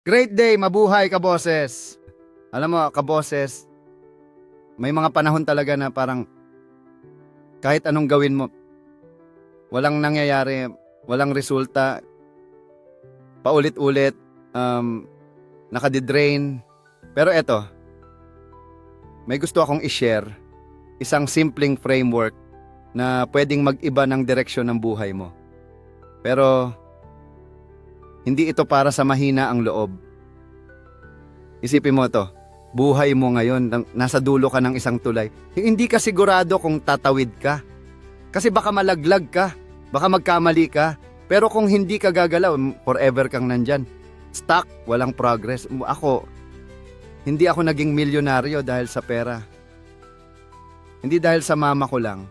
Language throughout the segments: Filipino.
Great day, mabuhay ka boses. Alam mo, kaboses, may mga panahon talaga na parang kahit anong gawin mo, walang nangyayari, walang resulta, paulit-ulit, um, nakadidrain. Pero eto, may gusto akong i-share, isang simpleng framework na pwedeng mag-iba ng direksyon ng buhay mo. Pero, hindi ito para sa mahina ang loob. Isipin mo to, buhay mo ngayon, nasa dulo ka ng isang tulay. Hindi ka sigurado kung tatawid ka. Kasi baka malaglag ka, baka magkamali ka. Pero kung hindi ka gagalaw, forever kang nandyan. Stuck, walang progress. Ako, hindi ako naging milyonaryo dahil sa pera. Hindi dahil sa mama ko lang.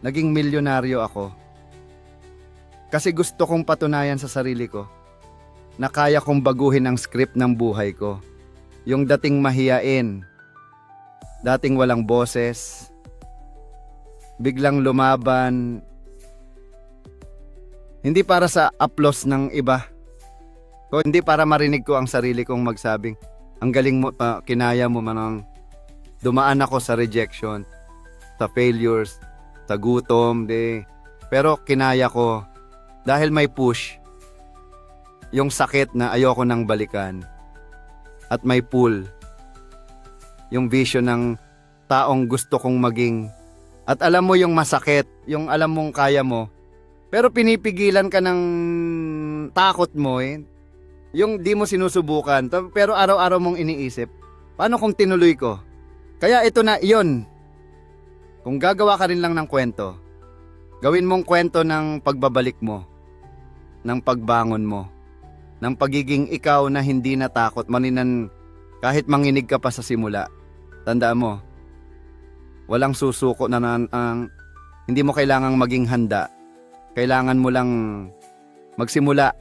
Naging milyonaryo ako. Kasi gusto kong patunayan sa sarili ko na kaya kong baguhin ang script ng buhay ko. Yung dating mahiyain, dating walang boses, biglang lumaban, hindi para sa applause ng iba, o hindi para marinig ko ang sarili kong magsabing, ang galing mo, pa, kinaya mo manang dumaan ako sa rejection, sa failures, sa gutom, de. Pero kinaya ko dahil may push yung sakit na ayoko nang balikan at may pull yung vision ng taong gusto kong maging. At alam mo yung masakit yung alam mong kaya mo pero pinipigilan ka ng takot mo eh. Yung di mo sinusubukan pero araw-araw mong iniisip paano kung tinuloy ko? Kaya ito na iyon. Kung gagawa ka rin lang ng kwento gawin mong kwento ng pagbabalik mo ng pagbangon mo ng pagiging ikaw na hindi natakot maninan kahit manginig ka pa sa simula. Tandaan mo, walang susuko na nan, ang hindi mo kailangang maging handa. Kailangan mo lang magsimula